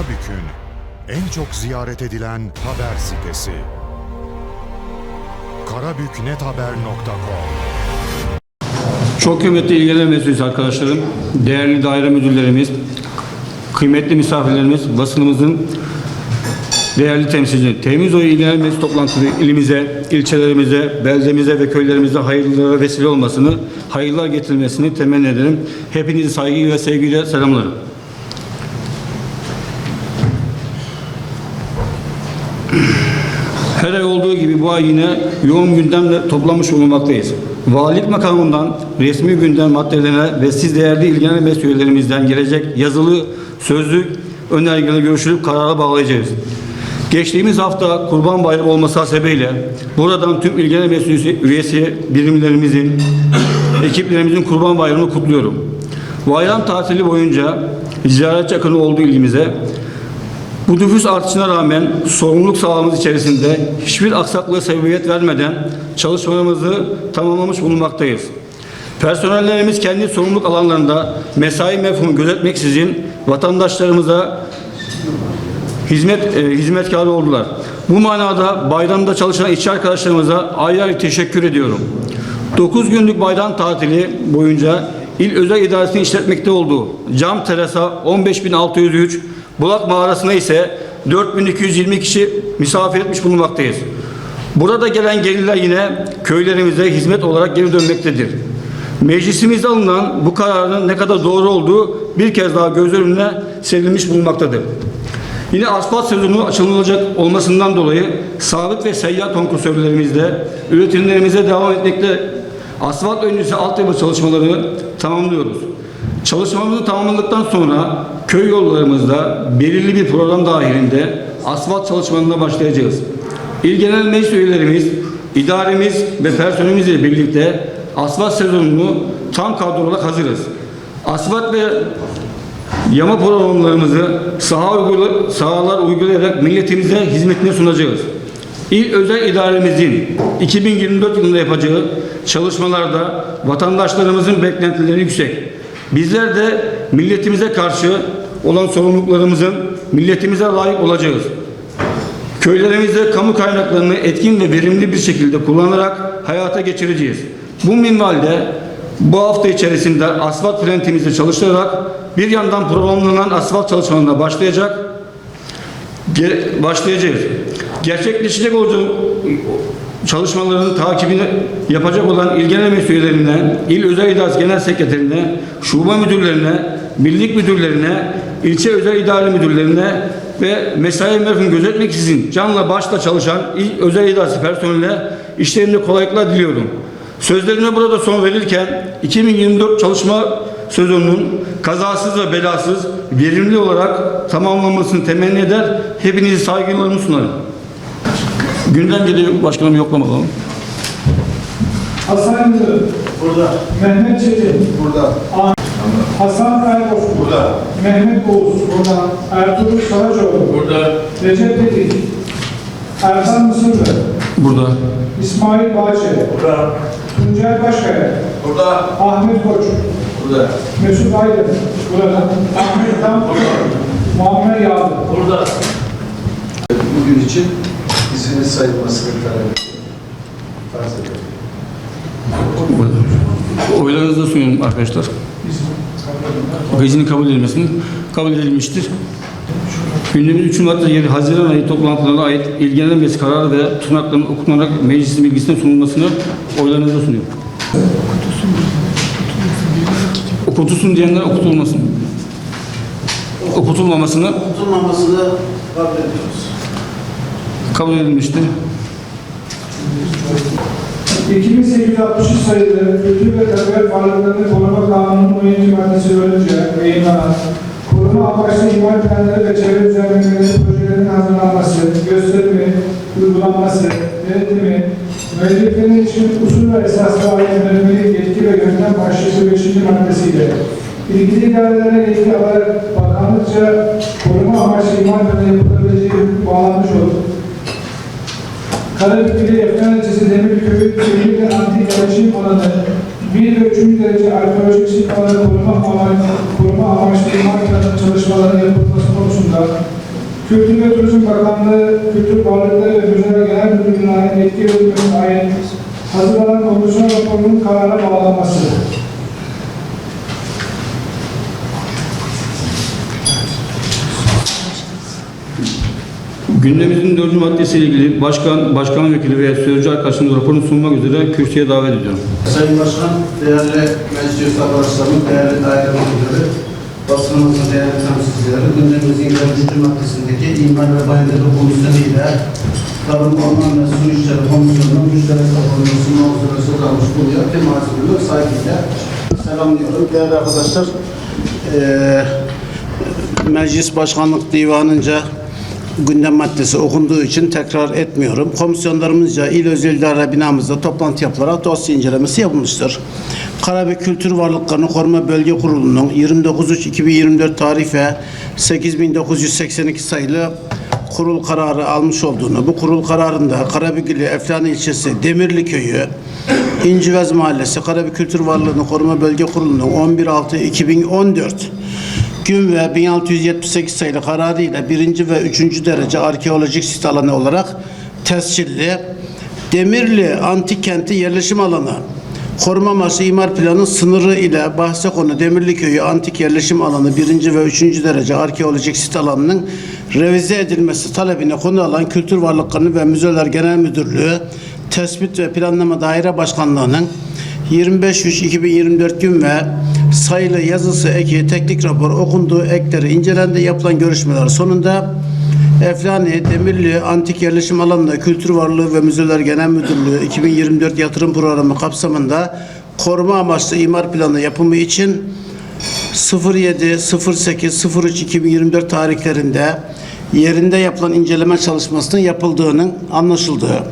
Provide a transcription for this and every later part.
Karabük'ün en çok ziyaret edilen haber sitesi. karabüknethaber.com Çok kıymetli ilgilenen mesulüyüz arkadaşlarım, değerli daire müdürlerimiz, kıymetli misafirlerimiz, basınımızın değerli temsilcileri. Temmuz ayı ilgilenen meclis toplantısı ilimize, ilçelerimize, beldemize ve köylerimize hayırlara vesile olmasını, hayırlar getirmesini temenni ederim. Hepinizi saygıyla ve sevgiyle selamlarım. Her ay olduğu gibi bu ay yine yoğun gündemle toplanmış bulunmaktayız. Valilik makamından resmi gündem maddelerine ve siz değerli ilgilenen mesullerimizden gelecek yazılı, sözlü önergeleri görüşülüp karara bağlayacağız. Geçtiğimiz hafta Kurban Bayramı olması hasebiyle buradan tüm ilgilenen mesul üyesi birimlerimizin, ekiplerimizin Kurban Bayramı'nı kutluyorum. Bayram tatili boyunca ziyaretçi akını olduğu ilgimize bu nüfus artışına rağmen sorumluluk sahamız içerisinde hiçbir aksaklığa sebebiyet vermeden çalışmalarımızı tamamlamış bulunmaktayız. Personellerimiz kendi sorumluluk alanlarında mesai mefhumu gözetmeksizin vatandaşlarımıza hizmet e, hizmetkarı oldular. Bu manada bayramda çalışan işçi arkadaşlarımıza ayrı ayrı teşekkür ediyorum. 9 günlük bayram tatili boyunca il özel idaresinin işletmekte olduğu Cam Terasa 15603 Bulak Mağarası'na ise 4220 kişi misafir etmiş bulunmaktayız. Burada gelen gelirler yine köylerimize hizmet olarak geri dönmektedir. Meclisimizde alınan bu kararın ne kadar doğru olduğu bir kez daha göz önüne serilmiş bulunmaktadır. Yine asfalt sezonu açılacak olmasından dolayı sabit ve seyyar konkursörlerimizde üretimlerimize devam etmekte asfalt öncesi altyapı çalışmalarını tamamlıyoruz. Çalışmamızı tamamladıktan sonra köy yollarımızda belirli bir program dahilinde asfalt çalışmalarına başlayacağız. İl Genel Meclis üyelerimiz, idaremiz ve personelimizle birlikte asfalt sezonunu tam kadro olarak hazırız. Asfalt ve Yama programlarımızı saha uygula, sahalar uygulayarak milletimize hizmetine sunacağız. İl özel idaremizin 2024 yılında yapacağı çalışmalarda vatandaşlarımızın beklentileri yüksek. Bizler de milletimize karşı olan sorumluluklarımızın milletimize layık olacağız. Köylerimizde kamu kaynaklarını etkin ve verimli bir şekilde kullanarak hayata geçireceğiz. Bu minvalde bu hafta içerisinde asfalt plantimizi çalıştırarak bir yandan programlanan asfalt çalışmalarına başlayacak başlayacağız. Gerçekleşecek olacak çalışmaların takibini yapacak olan il genel Meclis il özel idaresi genel sekreterine, şube müdürlerine, birlik müdürlerine, ilçe özel idare müdürlerine ve mesai mefhum gözetmeksizin canla başla çalışan il özel idaresi personeline işlerinde kolaylıklar diliyorum. Sözlerime burada son verirken 2024 çalışma sezonunun kazasız ve belasız verimli olarak tamamlanmasını temenni eder. Hepinizi saygılarımı sunarım. Gündem geliyor başkanım yoklama alalım. Hasan Yıldırım. Burada. Mehmet Çetin. Burada. Hasan Kayboş. Burada. Mehmet Oğuz. Burada. Ertuğrul Saracoğlu. Burada. Recep Tekin. Ersan Mısırlı. Burada. İsmail Bahçe. Burada. Tuncel Başkaya. Burada. Ahmet Koç. Burada. Mesut Aydın. Burada. Ahmet Tam. Muammer Yağlı. Burada. Bugün için izinin sayılmasını talep ediyorum. Farz. Oylarınızı sunuyorum arkadaşlar. Gecinin kabul edilmesini kabul edilmiştir. Gündemimiz 3 madde yeri Haziran ayı toplantılarına ait ilgilenmesi kararı ve tutanakların okunarak meclisin bilgisine sunulmasını oylarınıza sunuyorum. Okutulsun diyenler okutulmasın. Okutulmamasını Tutulmamasını kabul ediyoruz. Kabul edilmiştir. 2863 sayılı Kültür ve Tabiat Varlıklarını Koruma Kanunu'nun 17. maddesi önce yayınlanan koruma amaçlı imar planları ve çevre düzenlemeleri projelerinin hazırlanması, gösterimi, uygulanması, denetimi, müelliflerin için usul ve esaslı ayrımlarının yetki ve yöntem başlığı 5. maddesiyle ilgili idarelere yetki alarak bakanlıkça koruma amaçlı imar planı yapılabileceği bağlanmış olur. Karabük ili Efkan ilçesi Demirköy'ü Demir ve Antik Yerleşim alanı bir ve üçüncü derece arkeolojik sit alanı koruma amaçlı, koruma amaçlı imar planı yapılması konusunda Kültür ve Turizm Bakanlığı, Kültür Varlıkları ve Müzeler Genel Müdürlüğü'ne etki verilmesine ait hazırlanan komisyon raporunun karara bağlanması. Gündemimizin dördüncü maddesiyle ilgili başkan, başkan vekili ve sözcü arkadaşımız raporunu sunmak üzere kürsüye davet ediyorum. Sayın Başkan, değerli meclis arkadaşlarım, değerli daire müdürleri, basınımızın değerli temsilcileri, gündemimizin dördüncü maddesindeki imar ve bayındırlık komisyonu ile Tarım, Orman ve Su İşleri Komisyonu'nun müşterek sunma üzere kalmış buluyor. Temasını saygıyla selamlıyorum. Değerli arkadaşlar, eee Meclis Başkanlık Divanı'nca gündem maddesi okunduğu için tekrar etmiyorum. Komisyonlarımızca il özel idare binamızda toplantı yapılarak dosya incelemesi yapılmıştır. Karabük Kültür Varlıklarını Koruma Bölge Kurulu'nun 29.3.2024 tarih ve 8982 sayılı kurul kararı almış olduğunu, bu kurul kararında Karabük ili Eflani ilçesi Demirli Köyü, İncivez Mahallesi Karabük Kültür Varlığını Koruma Bölge Kurulu'nun 11.6.2014 gün ve 1678 sayılı kararı ile birinci ve üçüncü derece arkeolojik sit alanı olarak tescilli Demirli Antik Kenti yerleşim alanı koruma amaçlı imar planı sınırı ile bahse konu Demirli Köyü Antik Yerleşim Alanı birinci ve üçüncü derece arkeolojik sit alanının revize edilmesi talebine konu alan Kültür Varlıkları ve Müzeler Genel Müdürlüğü Tespit ve Planlama Daire Başkanlığı'nın 25-3-2024 gün ve sayılı yazısı eki teknik rapor okunduğu ekleri incelendi. Yapılan görüşmeler sonunda Eflani Demirli Antik Yerleşim Alanı'nda Kültür Varlığı ve Müzeler Genel Müdürlüğü 2024 yatırım programı kapsamında koruma amaçlı imar planı yapımı için 07 08 03 2024 tarihlerinde yerinde yapılan inceleme çalışmasının yapıldığının anlaşıldığı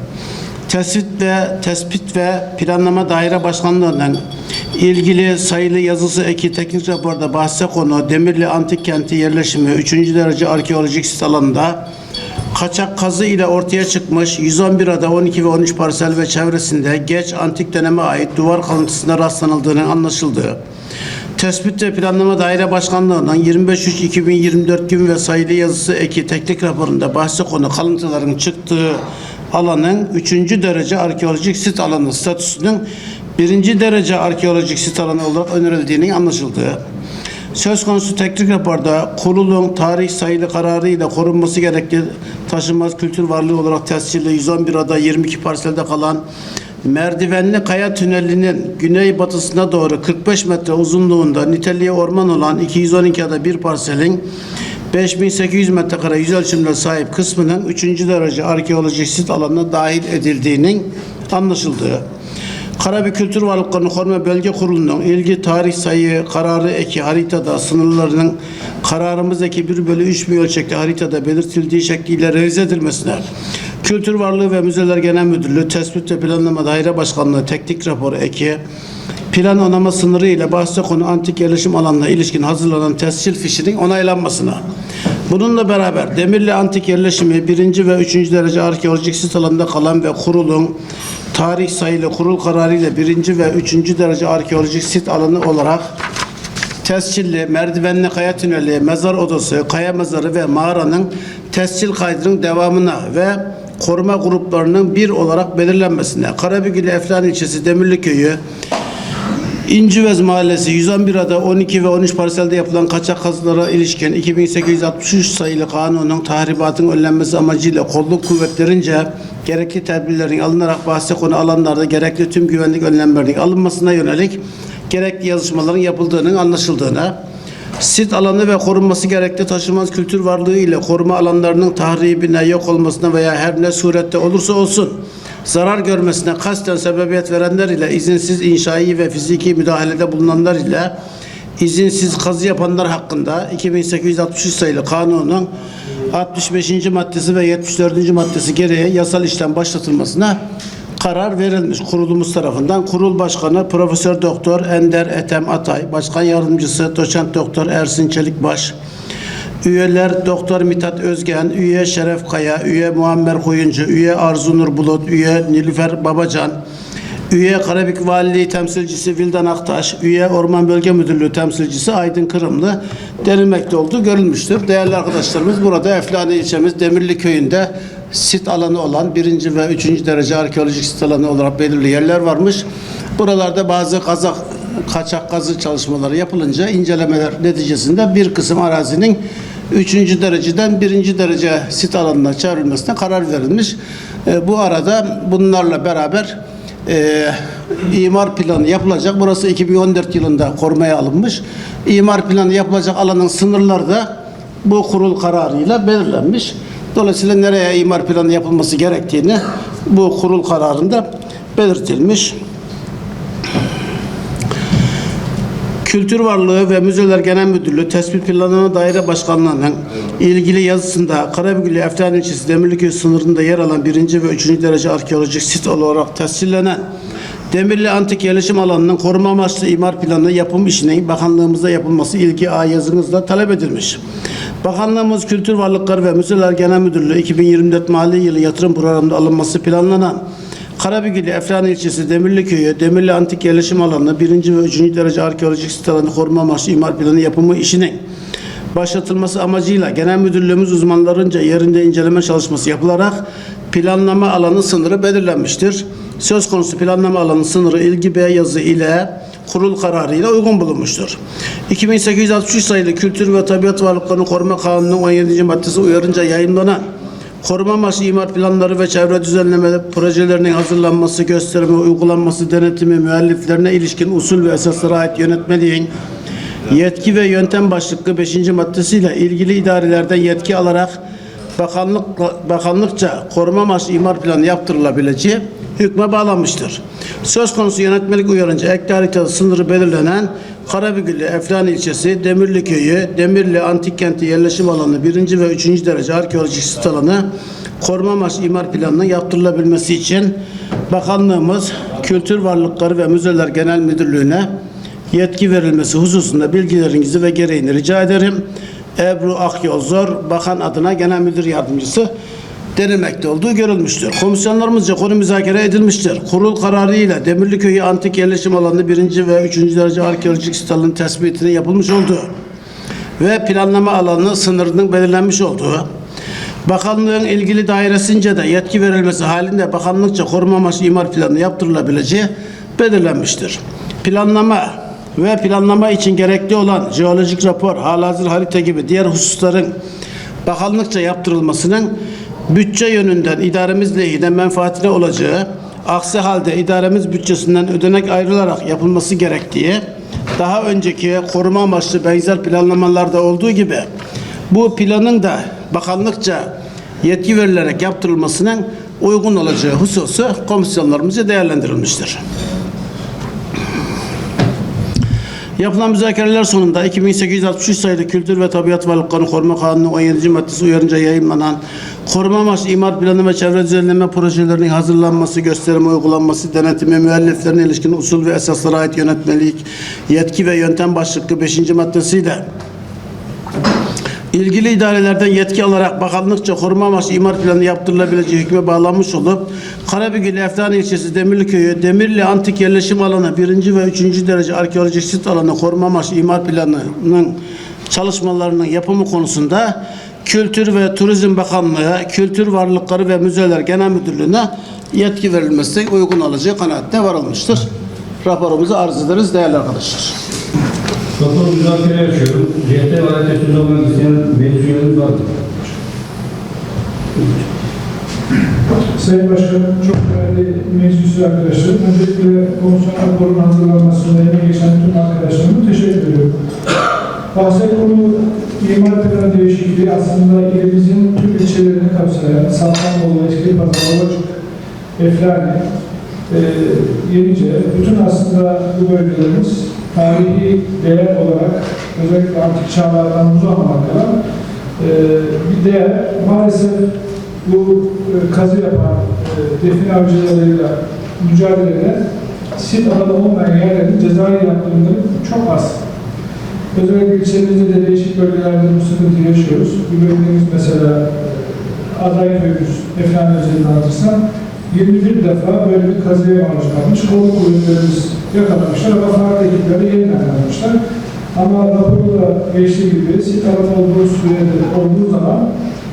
tespit ve tespit ve planlama daire başkanlığından ilgili sayılı yazısı eki teknik raporda bahse konu Demirli Antik Kenti yerleşimi 3. derece arkeolojik sit alanında kaçak kazı ile ortaya çıkmış 111 ada 12 ve 13 parsel ve çevresinde geç antik döneme ait duvar kalıntısına rastlanıldığının anlaşıldığı Tespit ve Planlama Daire Başkanlığı'ndan 25.3.2024 gün ve yazısı eki teknik raporunda bahse konu kalıntıların çıktığı alanın 3. derece arkeolojik sit alanı statüsünün 1. derece arkeolojik sit alanı olarak önerildiğinin anlaşıldığı. Söz konusu teknik raporda kurulun tarih sayılı kararı ile korunması gerekli taşınmaz kültür varlığı olarak tescilli 111 ada 22 parselde kalan Merdivenli Kaya Tüneli'nin güneybatısına doğru 45 metre uzunluğunda niteliği orman olan 212 ada bir parselin 5800 metrekare yüz ölçümüne sahip kısmının 3. derece arkeolojik sit alanına dahil edildiğinin anlaşıldığı. Karabük Kültür Varlıklarını Koruma Bölge Kurulu'nun ilgi tarih sayı kararı eki haritada sınırlarının kararımızdaki 1 bölü 3 bir ölçekli haritada belirtildiği şekliyle revize edilmesine Kültür Varlığı ve Müzeler Genel Müdürlüğü Tespit ve Planlama Daire Başkanlığı Teknik Raporu eki plan onama sınırı ile bahse konu antik yerleşim alanına ilişkin hazırlanan tescil fişinin onaylanmasına. Bununla beraber Demirli Antik Yerleşimi 1. ve 3. derece arkeolojik sit alanında kalan ve kurulun tarih sayılı kurul kararı ile 1. ve 3. derece arkeolojik sit alanı olarak tescilli, merdivenli kaya tüneli, mezar odası, kaya mezarı ve mağaranın tescil kaydının devamına ve koruma gruplarının bir olarak belirlenmesine, Karabük ile Eflan ilçesi Demirli Köyü, İncivez Mahallesi 111 ada 12 ve 13 parselde yapılan kaçak kazılara ilişkin 2863 sayılı kanunun tahribatın önlenmesi amacıyla kolluk kuvvetlerince gerekli tedbirlerin alınarak bahse konu alanlarda gerekli tüm güvenlik önlemlerinin alınmasına yönelik gerekli yazışmaların yapıldığının anlaşıldığına, sit alanı ve korunması gerekli taşınmaz kültür varlığı ile koruma alanlarının tahribine, yok olmasına veya her ne surette olursa olsun zarar görmesine kasten sebebiyet verenler ile izinsiz inşai ve fiziki müdahalede bulunanlar ile izinsiz kazı yapanlar hakkında 2863 sayılı kanunun 65. maddesi ve 74. maddesi gereği yasal işlem başlatılmasına karar verilmiş kurulumuz tarafından. Kurul Başkanı Profesör Doktor Ender Etem Atay, Başkan Yardımcısı Doçent Doktor Ersin Çelikbaş, Üyeler Doktor Mithat Özgen, üye Şeref Kaya, üye Muammer Koyuncu, üye Arzu Nur Bulut, üye Nilüfer Babacan, Üye Karabük Valiliği temsilcisi Vildan Aktaş, üye Orman Bölge Müdürlüğü temsilcisi Aydın Kırımlı denilmekte olduğu görülmüştür. Değerli arkadaşlarımız burada Eflani ilçemiz Demirli köyünde sit alanı olan birinci ve üçüncü derece arkeolojik sit alanı olarak belirli yerler varmış. Buralarda bazı kazak kaçak kazı çalışmaları yapılınca incelemeler neticesinde bir kısım arazinin üçüncü dereceden birinci derece sit alanına çevrilmesine karar verilmiş. E, bu arada bunlarla beraber e, imar planı yapılacak. Burası 2014 yılında korumaya alınmış. İmar planı yapılacak alanın sınırları da bu kurul kararıyla belirlenmiş. Dolayısıyla nereye imar planı yapılması gerektiğini bu kurul kararında belirtilmiş. Kültür Varlığı ve Müzeler Genel Müdürlüğü Tespit Planlama Daire Başkanlığı'nın ilgili yazısında Karabük'lü Eftan ilçesi Demirliköy sınırında yer alan birinci ve üçüncü derece arkeolojik sit olarak tescillenen Demirli Antik Yerleşim Alanı'nın koruma amaçlı imar planı yapım işinin bakanlığımızda yapılması ilgi A yazınızla talep edilmiş. Bakanlığımız Kültür Varlıkları ve Müzeler Genel Müdürlüğü 2024 mali yılı yatırım programında alınması planlanan Karabük'lü Efran ilçesi Demirli Köyü, Demirli Antik Yerleşim Alanı 1. ve 3. derece arkeolojik sit alanı koruma amaçlı imar planı yapımı işinin başlatılması amacıyla Genel Müdürlüğümüz uzmanlarınca yerinde inceleme çalışması yapılarak planlama alanı sınırı belirlenmiştir. Söz konusu planlama alanı sınırı ilgi B yazı ile kurul kararı ile uygun bulunmuştur. 2863 sayılı Kültür ve Tabiat Varlıklarını Koruma Kanunu'nun 17. maddesi uyarınca yayınlanan Koruma amaçlı imar planları ve çevre düzenleme projelerinin hazırlanması, gösterimi, uygulanması, denetimi, müelliflerine ilişkin usul ve esaslara ait yönetmeliğin yetki ve yöntem başlıklı 5. maddesiyle ilgili idarelerden yetki alarak bakanlık bakanlıkça koruma amaçlı imar planı yaptırılabileceği hükme bağlanmıştır. Söz konusu yönetmelik uyarınca ekli haritada sınırı belirlenen Karabük'lü Eflan ilçesi Demirli köyü Demirli Antik Kenti yerleşim alanı 1. ve 3. derece arkeolojik sit alanı koruma amaçlı imar planının yaptırılabilmesi için Bakanlığımız Kültür Varlıkları ve Müzeler Genel Müdürlüğü'ne yetki verilmesi hususunda bilgilerinizi ve gereğini rica ederim. Ebru Akyol Zor, Bakan adına Genel Müdür Yardımcısı denilmekte olduğu görülmüştür. Komisyonlarımızca konu müzakere edilmiştir. Kurul kararıyla Demirliköy'ü antik yerleşim alanı 1. ve 3. derece arkeolojik sit alanı tespitinin yapılmış olduğu ve planlama alanı sınırının belirlenmiş olduğu, bakanlığın ilgili dairesince de yetki verilmesi halinde bakanlıkça koruma amaçlı imar planı yaptırılabileceği belirlenmiştir. Planlama ve planlama için gerekli olan jeolojik rapor, halihazır harita gibi diğer hususların bakanlıkça yaptırılmasının bütçe yönünden idaremiz lehine menfaatine olacağı, aksi halde idaremiz bütçesinden ödenek ayrılarak yapılması gerektiği, daha önceki koruma amaçlı benzer planlamalarda olduğu gibi bu planın da bakanlıkça yetki verilerek yaptırılmasının uygun olacağı hususu komisyonlarımızca değerlendirilmiştir. Yapılan müzakereler sonunda 2863 sayılı Kültür ve Tabiat Varlıklarını Koruma Kanunu 17. maddesi uyarınca yayınlanan koruma amaçlı imar planı ve çevre düzenleme projelerinin hazırlanması, gösterime uygulanması, denetimi, müelliflerine ilişkin usul ve esaslara ait yönetmelik, yetki ve yöntem başlıklı 5. maddesiyle İlgili idarelerden yetki alarak bakanlıkça koruma amaçlı imar planı yaptırılabileceği hükme bağlanmış olup Karabük'ün Eftan ilçesi Demirli köyü Demirli Antik Yerleşim Alanı 1. ve 3. derece arkeolojik sit alanı koruma amaçlı imar planının çalışmalarının yapımı konusunda Kültür ve Turizm Bakanlığı, Kültür Varlıkları ve Müzeler Genel Müdürlüğü'ne yetki verilmesi uygun olacağı kanaatine varılmıştır. Raporumuzu arz ederiz değerli arkadaşlar. Doktor müzakere yapıyorum. CHP ve AYT söz almak isteyen üyelerimiz var? Sayın Başkanım, çok değerli meclis arkadaşlarım, öncelikle komisyon raporunun hazırlanmasında emeği geçen tüm arkadaşlarıma teşekkür ediyorum. Bahset konu imar planı değişikliği aslında ilimizin tüm ilçelerini kapsayan Safranbolu, Eskilpazarı, Ovacık, Eflani, e, Yenice, bütün aslında bu bölgelerimiz tarihi değer olarak özellikle antik çağlardan uzanmadan kalan e, bir değer. Maalesef bu e, kazı yapan e, define avcılarıyla mücadelede alanı olmayan yerlerin cezai yaptırımları çok az. Özellikle ilçemizde de değişik bölgelerde bu sıkıntı yaşıyoruz. Bir bölgemiz mesela e, aday köyümüz Eflani özelinde anlatırsam 21 defa böyle bir kazıya maruz kalmış. Kolu kuvvetlerimiz yakalamışlar ama farklı ekipleri yeniden almışlar. Ama raporda geçtiği gibi sit alanı olduğu sürede olduğu zaman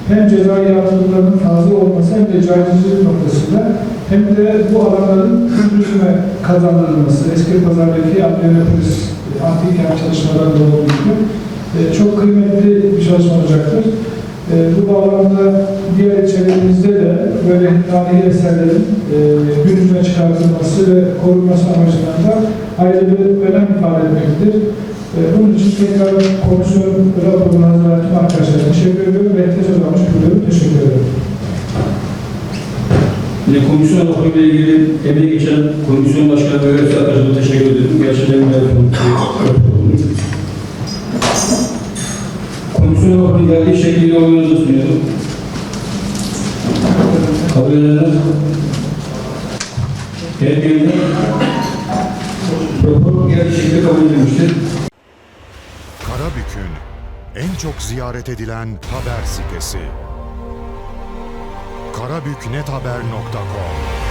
hem cezai yaptırımlarının fazla olması hem de caizcilik noktasında hem de bu alanların kültürüne kazandırılması, eski pazardaki Adrianopolis antik kent çalışmalarında olduğu gibi e, çok kıymetli bir çalışma olacaktır. E, bu bağlamda diğer ilçelerimizde de böyle tarihi eserlerin e, gün yüzüne çıkartılması ve korunması amacından da ayrı bir önem ifade etmektedir. E, bunun için tekrar komisyon raporunu hazırlayan tüm arkadaşlara teşekkür ediyorum ve tez olarak buluyorum. Teşekkür ederim. Yine komisyon raporuyla ilgili emeği geçen komisyon başkanı ve teşekkür ederim. Gerçekten bir Komisyon raporunun geldiği şekliyle oyununuzu sunuyorum. Kabul edenler Gerekli rapor geldiği şekilde kabul edilmiştir. Karabük'ün en çok ziyaret edilen haber sitesi. karabüknethaber.com